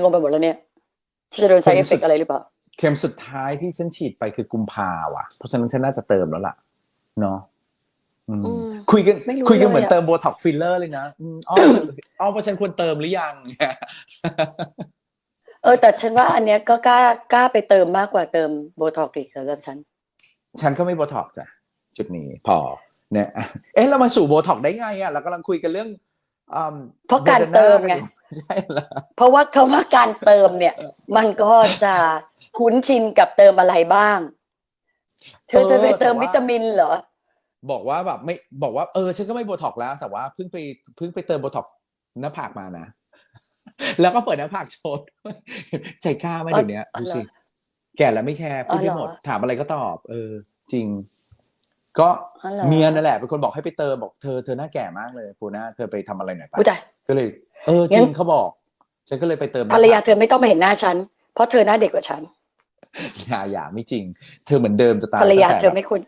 งงไปหมดแล้วเนี่ยฉันจะโดนไซเอฟเฟกอะไรหรือเปล่า เข็มสุดท้ายที่ฉันฉีดไปคือกุมภาว่ะ เพราะฉะนั้นฉันน่าจะเติมแล้วล่ะ เนาะอืมอืมคุยกันไม่รู้คุยกันเลยเหมือนอะเติมโบท็อกฟิลเลอร์เลยนะอืมอ๋ออ๋อว่าฉันควรเติมหรือยังเออแต่ฉันว่าอันเนี้ยก็กล้ากล้าไปเติมมากกว่าเติมโบท็อกซ์อีกสำหรับฉัน ฉันก็ไม่โบท็อกจ้ะจุดนี้พอเนี่ยเอ๊ะเรามาสู่โบท็อกได้ไงอะเรากำลังคุยกันเรื่องอืม เพราะการเติมไงใช่เหรอเพราะว่าคำว่าการเติมเนี่ย มันก็จะคุ้นชินกับเติมอะไรบ้าง เธอจะไปเติมวิตามินเหรอ บอกว่าแบบไม่บอกว่าเออฉันก็ไม่โบท็อกแล้ว แต่ว่าเพิ่งไปเพิ่งไปเติมโบท็อกหน้าผากมานะ แล้วก็เปิดหน้าผากโชว์ด้วยใจกล้าไหมอ๋อเดี๋ยวนี้อ๋อดูเหรอสิแก่แล้วไม่แคร์พูดได้อ๋อเหรอหมดถามอะไรก็ตอบ เออ จริง ก็อ๋อเหรอเมียนั่นแหละเป็นคนบอกให้ไปเติมบอกเธอเธอหน้าแก่มากเลยปูน่าเธอไปทำอะไรหน่อยปะอุ้ยแต่ก็เลย เออจงั้รินงเขาบอก ฉันก็เลยไปเติมหน้ภรรยาผกเธอไม่ต้องมาเห็นหน้าฉัน เพราะเธอหน้าเด็กกว่าฉันอย่าอย่าไม่จริง เธอเหมือนเดิมจะตายภรรยาตั้งเธแต่อไม่ควร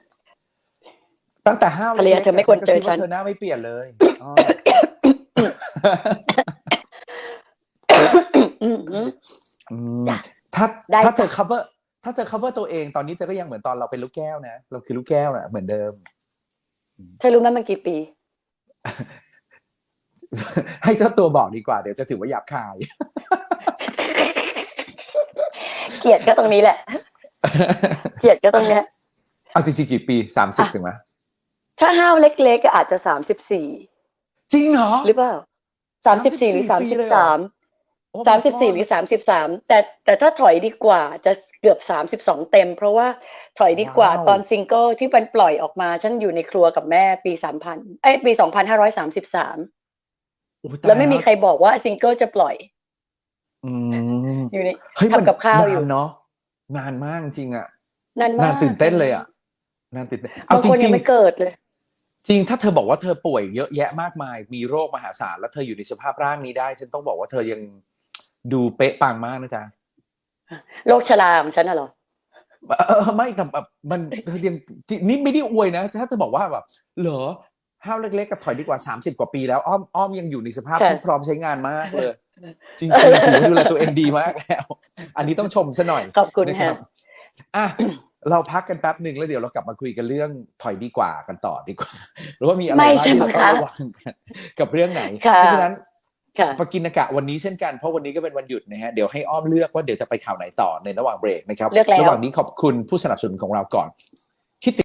ตั้งแต่ห้าวภรรยาเธอไม่ควรเจอฉันเธอหน้าไม่เปลี่ยนเลยอ๋ออืมอืมอืมจ้ะถ้าได้ถ้าเธอจ้ะ cover ถ้าเธอ cover ตัวเองตอนนี้เธอก็ยังเหมือนตอนเราเป็นลูกแก้วนะ เราคือลูกแก้วนะเหมือนเดิม เธอรู้ไหมมันกี่ปี ให้เจ้าตัวบอกดีกว่าเดี๋ยวจะถือว่าหยาบคาย เกลียดก็ตรงนี้แหละ เกลียดก็ตรงเนี้ยเอาจริงๆกี่ปีสามสิบถึงไหมถ้าห้าวเล็กๆก็อาจจะสามสิบสี่จริงเหรอหรือเปล่าสามสิบสี่หรือสามปีสิบเลยเหรสาอมโอ้ สามสิบสี่หรือสามสิบสามแต่แต่ถ้าถอยดีกว่าจะเกือบสามสิบสองเต็ม เพราะว่าถอยดีกว่าตอนซิงเกิลที่มันปล่อยออกมาฉันอยู่ในครัวกับแม่ปีสามพันเอ้ยปีสองพันห้าร้อยสามสิบสามโอ้ยตายแล้วไม่มีใครบอกว่าซิงเกิลจะปล่อยอืมอยู่ในเฮ้ยมันทำกับข้าวอยู่นานเนาะนานมากจริงอะนั่นมากนานตื่นเต้นเลยอะนานตื่นเต้นเอาบางจคนริยังงไม่เกิดเลยๆจริงถ้าเธอบอกว่าเธอป่วยเยอะแยะมากมาย มีโรคมหาศาลแล้วเธออยู่ในสภาพร่างนี้ได้ ฉันต้องบอกว่าเธอยัง ดูเป๊ะปังมากนะจ๊ะโรคชราของฉันน่ะเหรอเออไม่แต่แบบมันเธอยังนี่ไม่ได้อวยนะ ถ้าเธอบอกว่าแบบ เหรอห้าวเล็กๆกับถอยดีกว่าสามสิบกว่าปีแล้ว อ้อมอ้อมยังอยู่ในสภาพค่ะที่พร้อมใช้งานมากเลย จริงๆถือว่าดูแลตัวเองดีมากแล้ว อันนี้ต้องชมซะหน่อย ขอบคุณนะคค่ะรับอะเราพักกันแป๊บหนึ่งแล้วเดี๋ยวเรากลับมาคุยกันเรื่องถอยดีกว่ากันต่อดีกว่า หรือว่ามีอะไรไม่บ้างใช่ที่เรามั้งต้องคะระวังกันกับเรื่องไหนค่ะเพราะฉะนั้น ค่ะปกินกะวันนี้เช่นกันเพราะวันนี้ก็เป็นวันหยุดนะฮะเดี๋ยวให้อ้อมเลือกว่าเดี๋ยวจะไปข่าวไหนต่อในระหว่างเบรกนะครับเลือกแล้วระหว่างนี้ขอบคุณผู้สนับสนุนของเราก่อน